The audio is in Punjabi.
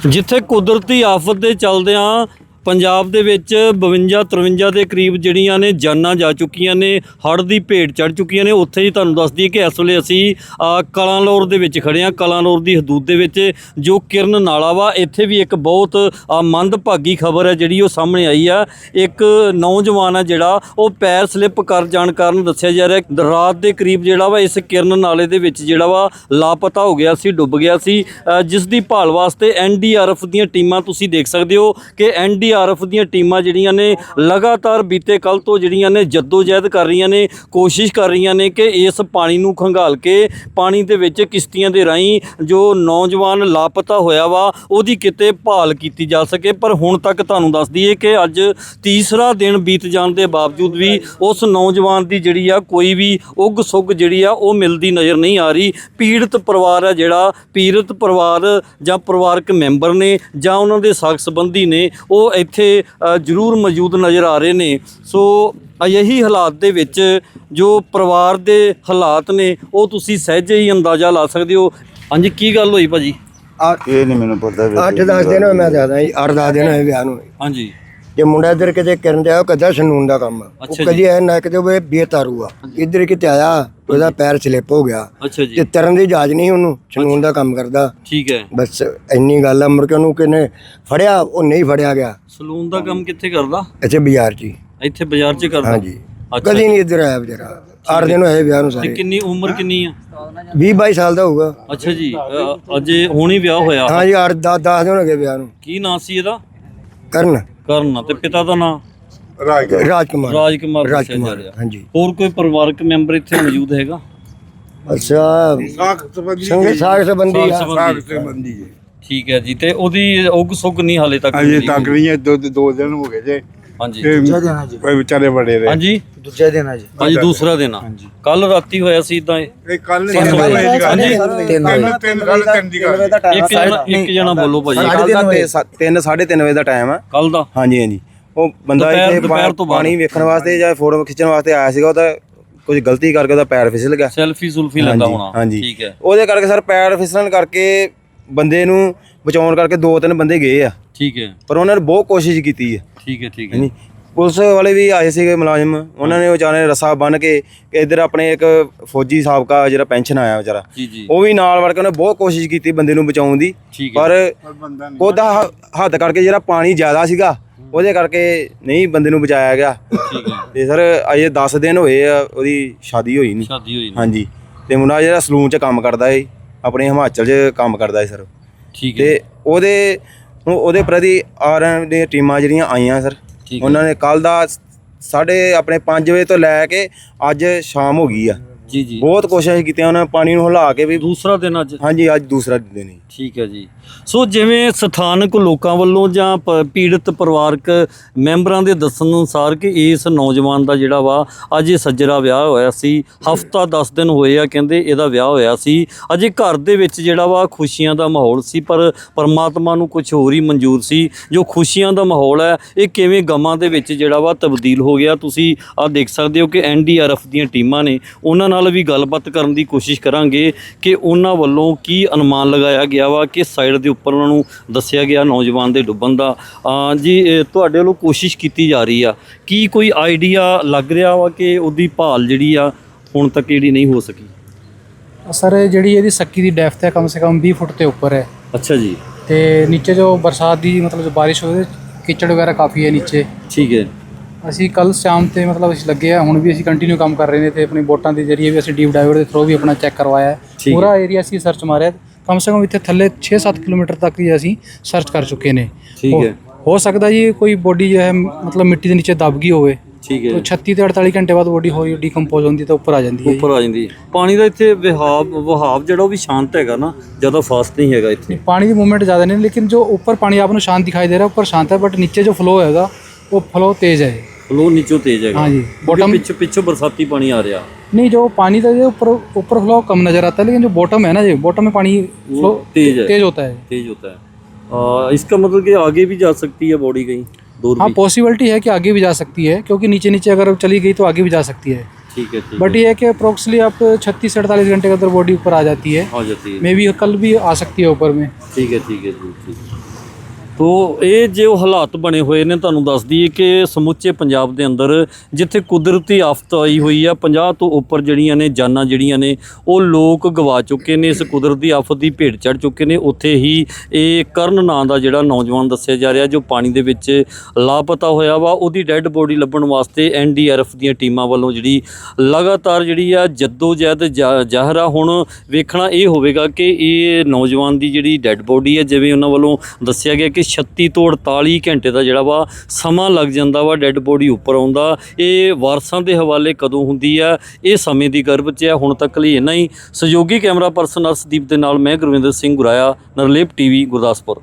ਜਿੱਥੇ ਕੁਦਰਤੀ ਆਫਤ ਦੇ ਚੱਲਦਿਆਂ ਪੰਜਾਬ ਦੇ ਵਿੱਚ 52 53 ਦੇ ਕਰੀਬ ਜਿਹੜੀਆਂ ਨੇ ਜਾਨਾਂ ਜਾ ਚੁੱਕੀਆਂ ਨੇ ਹੜ੍ਹ ਦੀ ਭੇਟ ਚੜ ਚੁੱਕੀਆਂ ਨੇ। ਉੱਥੇ ਹੀ ਤੁਹਾਨੂੰ ਦੱਸ ਦਈਏ ਕਿ ਇਸ ਵੇਲੇ ਅਸੀਂ ਅ, ਕਲਾਨੌਰ ਦੇ ਵਿੱਚ ਖੜੇ ਹਾਂ ਕਲਾਨੌਰ ਦੀ ਹਦੂਦ ਦੇ ਵਿੱਚ ਜੋ ਕਿਰਨ ਨਾਲਾ ਵਾ ਇੱਥੇ ਵੀ ਇੱਕ ਬਹੁਤ ਮੰਦਭਾਗੀ ਖਬਰ ਹੈ ਜਿਹੜੀ ਉਹ ਸਾਹਮਣੇ ਆਈ ਆ। ਇੱਕ ਨੌਜਵਾਨ ਆ ਜਿਹੜਾ ਉਹ ਪੈਰ ਸਲਿੱਪ ਕਰ ਜਾਣ ਕਾਰਨ ਦੱਸਿਆ ਜਾ ਰਿਹਾ ਰਾਤ ਦੇ ਕਰੀਬ ਜਿਹੜਾ ਵਾ ਇਸ ਕਿਰਨ ਨਾਲੇ ਦੇ ਵਿੱਚ ਜਿਹੜਾ ਵਾ ਲਾਪਤਾ ਹੋ ਗਿਆ ਸੀ ਡੁੱਬ ਗਿਆ ਸੀ। ਜਿਸ ਦੀ ਭਾਲ ਵਾਸਤੇ ਐਨਡੀਆਰਐਫ ਦੀਆਂ ਟੀਮਾਂ ਤੁਸੀਂ ਦੇਖ ਸਕਦੇ ਹੋ ਕਿ ਐਨਡੀਆਰਐਫ ਦੀਆਂ ਟੀਮਾਂ ਜਿਹੜੀਆਂ ਨੇ ਲਗਾਤਾਰ ਬੀਤੇ ਕੱਲ ਤੋਂ ਜਿਹੜੀਆਂ ਨੇ ਜਹਿਦ ਕਰ ਰਹੀਆਂ ਨੇ, ਕੋਸ਼ਿਸ਼ ਕਰ ਰਹੀਆਂ ਨੇ ਕਿ ਇਸ ਪਾਣੀ ਨੂੰ ਖੰਗਾਲ ਕੇ ਪਾਣੀ ਦੇ ਵਿੱਚ ਕਿਸ਼ਤੀਆਂ ਦੇ ਰਾਹੀਂ ਜੋ ਨੌਜਵਾਨ ਲਾਪਤਾ ਹੋਇਆ ਵਾ, ਉਹਦੀ ਕਿਤੇ ਭਾਲ ਕੀਤੀ ਜਾ ਸਕੇ। ਪਰ ਹੁਣ ਤੱਕ ਤੁਹਾਨੂੰ ਦੱਸ ਦਈਏ ਕਿ ਅੱਜ ਤੀਸਰਾ ਦਿਨ ਬੀਤ ਜਾਣ ਦੇ ਬਾਵਜੂਦ ਵੀ ਉਸ ਨੌਜਵਾਨ ਦੀ ਜਿਹੜੀ ਆ ਕੋਈ ਵੀ ਉਗ ਸੁੱਗ ਜਿਹੜੀ ਆ, ਉਹ ਮਿਲਦੀ ਨਜ਼ਰ ਨਹੀਂ ਆ ਰਹੀ। ਪੀੜਤ ਪਰਿਵਾਰ ਹੈ ਜਿਹੜਾ, ਪੀੜਤ ਪਰਿਵਾਰ ਜਾਂ ਪਰਿਵਾਰਕ ਮੈਂਬਰ ਨੇ ਜਾਂ ਉਹਨਾਂ ਦੇ ਸਾਕ ਸੰਬੰਧੀ ਨੇ, ਉਹ ਇੱਥੇ ਜ਼ਰੂਰ ਮੌਜੂਦ ਨਜ਼ਰ ਆ ਰਹੇ ਨੇ। ਸੋ ਅਜਿਹੀ ਹਾਲਾਤ ਦੇ ਵਿੱਚ ਜੋ ਪਰਿਵਾਰ ਦੇ ਹਾਲਾਤ ਨੇ ਉਹ ਤੁਸੀਂ ਸਹਿਜੇ ਹੀ ਅੰਦਾਜ਼ਾ ਲਾ ਸਕਦੇ ਹੋ। ਹਾਂਜੀ ਕੀ ਗੱਲ ਹੋਈ ਭਾਜੀ? ਇਹ ਨਹੀਂ ਮੈਨੂੰ ਪਤਾ ਵੀ 8-10 ਦਿਨ ਹੋਏ ਮੈਂ ਜ਼ਿਆਦਾ ਜੀ 8-10 ਦਿਨ ਹੋਏ ਵਿਆਹ ਨੂੰ। ਹਾਂਜੀ। ਜੇ ਮੁੰਡਾ ਇੱਧਰ ਕਿਤੇ ਕਰਨ ਦਿਆ ਉਹ ਕਦਾ ਸਨੂਨ ਦਾ ਕੰਮ ਆ। ਉਹ ਅੱਛਾ ਕਦੀ ਐ ਨਾ ਕਿਤੇ ਉਹ ਬੇਤਾਰੂ ਆ। ਇੱਧਰ ਕਿਤੇ ਆਇਆ ਉਹਦਾ ਪੈਰ ਸਲਿੱਪ ਹੋ ਗਿਆ। ਅੱਛਾ ਜੀ। ਤੇ ਤਰਨ ਦੀ ਜਾਜ ਨਹੀਂ ਉਹਨੂੰ ਸਨੂਨ ਦਾ ਕੰਮ ਕਰਦਾ। ਠੀਕ ਹੈ। ਬਸ ਇੰਨੀ ਗੱਲ ਆ ਮੁੜ ਕੇ ਉਹਨੂੰ ਕਿਨੇ ਫੜਿਆ ਉਹ ਨਹੀਂ ਫੜਿਆ ਗਿਆ। ਸਲੂਨ ਦਾ ਕੰਮ ਕਿੱਥੇ ਕਰਦਾ? ਇੱਥੇ ਬਾਜ਼ਾਰ 'ਚ ਹੀ। ਇੱਥੇ ਬਾਜ਼ਾਰ 'ਚ ਕਰਦਾ? ਹਾਂਜੀ। ਅੱਛਾ ਕਦੀ ਨਹੀਂ ਇੱਧਰ ਆਇਆ ਵਿਚਾਰਾ। 8 ਦਿਨ ਹੋਏ ਵਿਆਹ ਨੂੰ ਤੇ ਸਾਰੇ। ਕਿੰਨੀ ਉਮਰ ਕਿੰਨੀ ਆ? 20 22 ਸਾਲ ਦਾ ਹੋਊਗਾ। ਅੱਛਾ ਜੀ। ਅ, ਅਜੇ ਹੁਣੀ ਵਿਆਹ ਹੋਇਆ? ਹਾਂ ਜੀ 8 10 10 ਦਿਨ ਹੋ ਗਏ ਵਿਆਹ ਨੂੰ। ਕੀ ਨਾਂ ਸੀ ਇਹਦਾ? ਕਰਨ। ਕਰਨ ਤੇ ਪਿਤਾ ਦਾ ਨਾਂ? ਰਾਜਕੁਮਾਰ। ਰਾਜਕੁਮਾਰ। ਦੱਸਿਆ ਜਾ ਰਾਜਕੁਮਾਰ ਰਿਹਾ। ਹਾਂਜੀ। ਹੋਰ ਕੋਈ ਪਰਿਵਾਰਕ ਮੈਂਬਰ ਇੱਥੇ ਮੌਜੂਦ ਹੈਗਾ? ਅੱਛਾ। ਸੰਗੇ ਸਾਗ ਸੰਬੰਧੀ ਆ। ਸਾਗ ਸੰਬੰਧੀ ਜੀ। ਠੀਕ ਹੈ ਜੀ ਤੇ ਉਹਦੀ ਉਗ ਸੁਗ ਨਹੀਂ ਹਾਲੇ ਤੱਕ ਅਜੇ ਮਿਲੀ ਤੱਕ ਨਹੀਂ ਇਹ ਦੋ ਦੋ ਦਿਨ ਹੋ ਗਏ ਜੇ। ਹਾਂਜੀ। ਤੇ ਕੋਈ ਵਿਚਾਰੇ ਬੜੇ ਰਹੇ। ਹਾਂਜੀ। ਦੂਜੇ ਦਿਨ ਆ ਜੀ। ਹਾਂਜੀ ਦੂਸਰਾ ਦਿਨ ਆ। ਕੱਲ ਰਾਤੀ ਹੋਇਆ ਸੀ ਇਦਾਂ ਇਹ ਕੱਲ ਤਿੰਨ ਵਜੇ। ਹਾਂਜੀ। ਤਿੰਨ ਤਿੰਨ ਗੱਲ ਤਿੰਨ ਦੀ ਗੱਲ ਇੱਕ ਜਣਾ ਇੱਕ ਜਣਾ ਬੋਲੋ ਭਾਜੀ। ਕੱਲ ਦਾ 3 3:30 ਵਜੇ ਦਾ ਟਾਈਮ ਆ। ਕੱਲ ਦਾ। ਹਾਂਜੀ ਹਾਂਜੀ। ਉਹ ਬੰਦਾ ਦੁਪਹਿਰ- ਇੱਥੇ ਦੁਪਹਿਰ ਤੋਂ ਬਾਅਦ। ਪਾਣੀ ਵੇਖਣ ਵਾਸਤੇ ਜਾਂ ਫੋਟੋ ਖਿੱਚਣ ਵਾਸਤੇ ਆਇਆ ਸੀਗਾ ਉਹਦਾ ਕੁਝ ਗਲਤੀ ਕਰਕੇ ਉਹਦਾ ਪੈਰ ਫਿਸਲ ਗਿਆ। ਸੈਲਫੀ ਸੁਲਫੀ ਲੈਂਦਾ ਹੋਣਾ। ਹਾਂਜੀ। ਠੀਕ ਹੈ। ਉਹਦੇ ਕਰਕੇ ਸਰ ਪੈਰ ਫਿਸਲਣ ਕਰਕੇ ਬੰਦੇ ਨੂੰ ਬਚਾਉਣ ਕਰਕੇ ਦੋ ਤਿੰਨ ਬੰਦੇ ਗਏ ਆ। ਠੀਕ ਹੈ। ਪਰ ਉਹਨਾਂ ਨੇ ਬਹੁਤ ਕੋਸ਼ਿਸ਼ ਕੀਤੀ ਹੈ। ਠੀਕ ਹੈ ਠੀਕ ਹੈ। ਹਾਂਜੀ। ਪੁਲਿਸ ਵਾਲੇ ਵੀ ਆਏ ਸੀਗੇ ਮੁਲਾਜ਼ਮ। ਉਹਨਾਂ ਨੇ ਵਿਚਾਰੇ ਰੱਸਾ ਬੰਨ ਕੇ ਇੱਧਰ ਆਪਣੇ ਇੱਕ ਫੌਜੀ ਸਾਬਕਾ ਜਿਹੜਾ ਪੈਨਸ਼ਨ ਆਇਆ ਵਿਚਾਰਾ ਜੀ ਜੀ। ਉਹ ਵੀ ਨਾਲ ਵੜ ਕੇ ਉਹਨੇ ਬਹੁਤ ਕੋਸ਼ਿਸ਼ ਕੀਤੀ ਬੰਦੇ ਨੂੰ ਬਚਾਉਣ ਦੀ। ਠੀਕ ਹੈ। ਪਰ ਉਹਦਾ ਹ- ਹੱਦ ਕਰਕੇ ਜਿਹੜਾ ਪਾਣੀ ਜ਼ਿਆਦਾ ਸੀਗਾ ਉਹਦੇ ਕਰਕੇ ਨਹੀਂ ਬੰਦੇ ਨੂੰ ਬਚਾਇਆ ਗਿਆ। ਠੀਕ ਹੈ। ਤੇ ਸਰ ਅਜੇ 10 ਦਿਨ ਹੋਏ ਆ ਉਹਦੀ ਸ਼ਾਦੀ ਹੋਈ ਨਹੀਂ ਸ਼ਾਦੀ ਹੋਈ ਨਾ। ਹਾਂਜੀ। ਤੇ ਮੁੰਡਾ ਜਿਹੜਾ ਸਲੂਨ 'ਚ ਕੰਮ ਕਰਦਾ ਏ ਆਪਣੇ ਹਿਮਾਚਲ 'ਚ ਕੰਮ ਕਰਦਾ ਏ ਸਰ। ਠੀਕ ਹੈ। ਤੇ ਉਹਦੇ ਹੁਣ ਉਹਦੇ ਪ੍ਰਤੀ ਆਰਐਮ ਦੀਆਂ ਟੀਮਾਂ ਜਿਹੜੀਆਂ ਆਈਆਂ ਸਰ ਠੀਕ ਹੈ ਉਹਨਾਂ ਨੇ ਕੱਲ ਦਾ ਸਾਡੇ ਆਪਣੇ 5 ਵਜੇ ਤੋਂ ਲੈ ਕੇ ਅੱਜ ਸ਼ਾਮ ਹੋ ਗਈ ਆ। ਜੀ ਜੀ। ਬਹੁਤ ਕੋਸ਼ਿਸ਼ ਕੀਤੀਆਂ ਉਹਨਾਂ ਨੇ ਪਾਣੀ ਨੂੰ ਹਿਲਾ ਕੇ ਵੀ ਦੂਸਰਾ ਦਿਨ ਅੱਜ? ਹਾਂਜੀ ਅੱਜ ਦੂਸਰਾ ਦਿਨ ਹੀ। ਠੀਕ ਹੈ ਜੀ। ਸੋ ਜਿਵੇਂ ਸਥਾਨਕ ਲੋਕਾਂ ਵੱਲੋਂ ਜਾਂ ਪੀੜਤ ਪਰਿਵਾਰਕ ਮੈਂਬਰਾਂ ਦੇ ਦੱਸਣ ਅਨੁਸਾਰ ਕਿ ਇਸ ਨੌਜਵਾਨ ਦਾ ਜਿਹੜਾ ਵਾ ਅੱਜ ਇਹ ਸੱਜਰਾ ਵਿਆਹ ਹੋਇਆ ਸੀ ਹਫਤਾ 10 ਦਿਨ ਹੋਏ ਆ ਕਹਿੰਦੇ ਇਹਦਾ ਵਿਆਹ ਹੋਇਆ ਸੀ। ਅਜੇ ਘਰ ਦੇ ਵਿੱਚ ਜਿਹੜਾ ਵਾ ਖੁਸ਼ੀਆਂ ਦਾ ਮਾਹੌਲ ਸੀ ਪਰ ਪਰਮਾਤਮਾ ਨੂੰ ਕੁਝ ਹੋਰ ਹੀ ਮਨਜ਼ੂਰ ਸੀ। ਜੋ ਖੁਸ਼ੀਆਂ ਦਾ ਮਾਹੌਲ ਹੈ ਇਹ ਕਿਵੇਂ ਗਮਾਂ ਦੇ ਵਿੱਚ ਜਿਹੜਾ ਵਾ ਤਬਦੀਲ ਹੋ ਗਿਆ ਤੁਸੀਂ ਆ ਦੇਖ ਸਕਦੇ ਹੋ ਕਿ ਐਨਡੀਆਰਐਫ ਦੀਆਂ ਟੀਮਾਂ ਨੇ ਉਹਨਾਂ ਨਾਲ ਵੀ ਗੱਲਬਾਤ ਕਰਨ ਦੀ ਕੋਸ਼ਿਸ਼ ਕਰਾਂਗੇ ਕਿ ਉਹਨਾਂ ਵੱਲੋਂ ਕੀ ਅਨੁਮਾਨ ਲਗਾਇਆ ਗਿਆ ਵਾ ਕਿ ਸਾਈਡ ਦੇ ਉੱਪਰ ਉਹਨਾਂ ਨੂੰ ਦੱਸਿਆ ਗਿਆ ਨੌਜਵਾਨ ਦੇ ਡੁੱਬਣ ਦਾ। ਜੀ ਤੁਹਾਡੇ ਵੱਲੋਂ ਕੋਸ਼ਿਸ਼ ਕੀਤੀ ਜਾ ਰਹੀ ਆ। ਕੀ ਕੋਈ ਆਈਡੀਆ ਲੱਗ ਰਿਹਾ ਵਾ ਕਿ ਉਹਦੀ ਭਾਲ ਜਿਹੜੀ ਆ ਹੁਣ ਤੱਕ ਜਿਹੜੀ ਨਹੀਂ ਹੋ ਸਕੀ? ਸਰ ਜਿਹੜੀ ਇਹਦੀ ਸੱਕੀ ਦੀ ਡੈਪਥ ਹੈ ਕਮ ਸੇ ਕਮ 20 ਫੁੱਟ ਤੇ ਉੱਪਰ ਹੈ। ਅੱਛਾ ਜੀ। ਤੇ ਨੀਚੇ ਜੋ ਬਰਸਾਤ ਦੀ ਮਤਲਬ ਜੋ ਬਾਰਿਸ਼ 'ਚ ਕੀਚੜ ਵਗੈਰਾ ਕਾਫੀ ਹੈ ਨੀਚੇ। ਠੀਕ ਹੈ। ਅਸੀਂ ਕੱਲ ਸ਼ਾਮ ਤੇ ਮਤਲਬ ਅਸੀਂ ਲੱਗੇ ਆ ਹੁਣ ਵੀ ਅਸੀਂ ਕੰਟੀਨਿਊ ਕੰਮ ਕਰ ਰਹੇ ਨੇ ਤੇ ਆਪਣੀ ਬੋਟਾਂ ਦੇ ਜਰੀਏ ਵੀ ਅਸੀਂ ਡੀਪ ਡਾਈਵਰ ਦੇ ਥਰੂ ਵੀ ਆਪਣਾ ਚੈੱਕ ਕਰਵਾਇਆ ਪੂਰਾ ਏਰੀਆ ਅਸੀਂ ਸਰਚ ਮਾਰਿਆ ਕਮ ਸੇ ਕਮ ਇੱਥੇ ਥੱਲੇ 6-7 ਕਿਲੋਮੀਟਰ ਤੱਕ ਹੀ ਅਸੀਂ ਸਰਚ ਕਰ ਚੁੱਕੇ ਨੇ। ਠੀਕ ਹੈ। ਹੋ। ਸਕਦਾ ਜੀ ਕੋਈ ਬੋਡੀ ਜੋ ਹੈ ਮਤਲਬ ਮਿੱਟੀ ਦੇ ਨੀਚੇ ਦਬ ਗਈ ਹੋਵੇ। ਠੀਕ ਹੈ। ਤਾਂ 36 ਤੋਂ 48 ਘੰਟੇ ਬਾਅਦ ਬੋਡੀ ਹੋਈ ਡੀਕੰਪੋਜ਼ ਹੁੰਦੀ ਤਾਂ ਉੱਪਰ ਆ ਜਾਂਦੀ ਹੈ। ਉੱਪਰ ਆ ਜਾਂਦੀ ਹੈ। ਪਾਣੀ ਦਾ ਇੱਥੇ ਵਿਹਾਵ ਵਹਾਵ ਜਿਹੜਾ ਉਹ ਵੀ ਸ਼ਾਂਤ ਹੈਗਾ ਨਾ ਜ਼ਿਆਦਾ ਫਾਸਟ ਨਹੀਂ ਹੈਗਾ ਇੱਥੇ। ਪਾਣੀ ਦੀ ਮੂਵਮੈਂਟ ਜ਼ਿਆਦਾ ਨਹੀਂ ਲੇਕਿਨ ਜੋ ਉੱਪਰ ਪਾਣੀ ਆਪ ਨੂੰ ਸ਼ਾਂਤ ਦਿਖਾਈ ਦੇ ਰਿਹਾ ਉੱਪਰ ਸ਼ਾਂਤ ਹੈ ਬਟ ਨੀਚੇ ਜੋ ਫਲੋ ਹੈਗਾ ਉਹ ਫਲੋ ਤੇਜ਼ ਹੈ। ਫਲੋ ਨੀਚੋਂ ਤੇਜ਼ ਹੈਗਾ हाँ जी ਬੋਟਮ बॉटम ਪਿੱਛੇ ਪਿੱਛੋਂ ਬਰਸਾਤੀ ਪਾਣੀ ਆ ਰਿਹਾ नहीं जो पानी था जो ऊपर ऊपर फ्लो कम नजर आता है लेकिन जो बॉटम है ना जी बॉटम में पानी फ्लो तेज है। तेज होता है तेज होता है आ, इसका मतलब कि आगे भी जा सकती है बॉडी कहीं दूर हाँ भी पॉसिबिलिटी है कि आगे भी जा सकती है क्योंकि नीचे नीचे अगर चली गई तो आगे भी जा सकती है ठीक है ठीक बट ये है कि अप्रोक्सली आप छत्तीस से अड़तालीस घंटे के अंदर बॉडी ऊपर आ जाती है है आ जाती है मे बी कल भी आ सकती है ऊपर में ठीक है ठीक है जी ठीक है ਤੋ ਇਹ ਜੇ ਉਹ ਹਾਲਾਤ ਬਣੇ ਹੋਏ ਨੇ, ਤੁਹਾਨੂੰ ਦੱਸ ਦਈਏ ਕਿ ਸਮੁੱਚੇ ਪੰਜਾਬ ਦੇ ਅੰਦਰ ਜਿੱਥੇ ਕੁਦਰਤੀ ਆਫਤ ਆਈ ਹੋਈ ਆ 50 ਤੋਂ ਉੱਪਰ ਜਿਹੜੀਆਂ ਨੇ ਜਾਨਾਂ ਜਿਹੜੀਆਂ ਨੇ, ਉਹ ਲੋਕ ਗਵਾ ਚੁੱਕੇ ਨੇ, ਇਸ ਕੁਦਰਤੀ ਆਫਤ ਦੀ ਭੇਟ ਚੜ ਚੁੱਕੇ ਨੇ। ਉੱਥੇ ਹੀ ਇਹ ਕਰਨ ਨਾਂ ਦਾ ਜਿਹੜਾ ਨੌਜਵਾਨ ਦੱਸਿਆ ਜਾ ਰਿਹਾ, ਜੋ ਪਾਣੀ ਦੇ ਵਿੱਚ ਲਾਪਤਾ ਹੋਇਆ ਵਾ, ਉਹਦੀ ਡੈੱਡ ਬੋਡੀ ਲੱਭਣ ਵਾਸਤੇ ਐਨਡੀਆਰਐਫ ਦੀਆਂ ਟੀਮਾਂ ਵੱਲੋਂ ਜਿਹੜੀ ਲਗਾਤਾਰ ਜਿਹੜੀ ਆ ਜੱਦੋ ਜਹਿਦ ਜ਼ਾਹਰ ਆ ਹੁਣ ਵੇਖਣਾ ਇਹ ਹੋਵੇਗਾ ਕਿ ਇਹ ਨੌਜਵਾਨ ਦੀ ਜਿਹੜੀ ਡੈੱਡ ਬੋਡੀ ਹੈ, ਜਿਵੇਂ ਉਹਨਾਂ ਵੱਲੋਂ ਦੱਸਿਆ ਗਿਆ ਕਿ 36 ਤੋਂ 48 ਘੰਟੇ ਦਾ ਜਿਹੜਾ ਵਾ ਸਮਾਂ ਲੱਗ ਜਾਂਦਾ ਵਾ ਡੈੱਡ ਬੋਡੀ ਉੱਪਰ ਆਉਂਦਾ ਇਹ ਵਾਰਸਾਂ ਦੇ ਹਵਾਲੇ ਕਦੋਂ ਹੁੰਦੀ ਆ? ਇਹ ਸਮੇਂ ਦੀ ਗਰਭ 'ਚ ਹੈ ਹੁਣ ਤੱਕ ਲਈ ਇੰਨਾ ਹੀ। ਸਹਿਯੋਗੀ ਕੈਮਰਾ ਪਰਸਨ ਅਰਸ਼ਦੀਪ ਦੇ ਨਾਲ ਮੈਂ ਗੁਰਵਿੰਦਰ ਸਿੰਘ ਗੁਰਾਇਆ, ਨਰਲੇਪ ਟੀਵੀ, ਗੁਰਦਾਸਪੁਰ।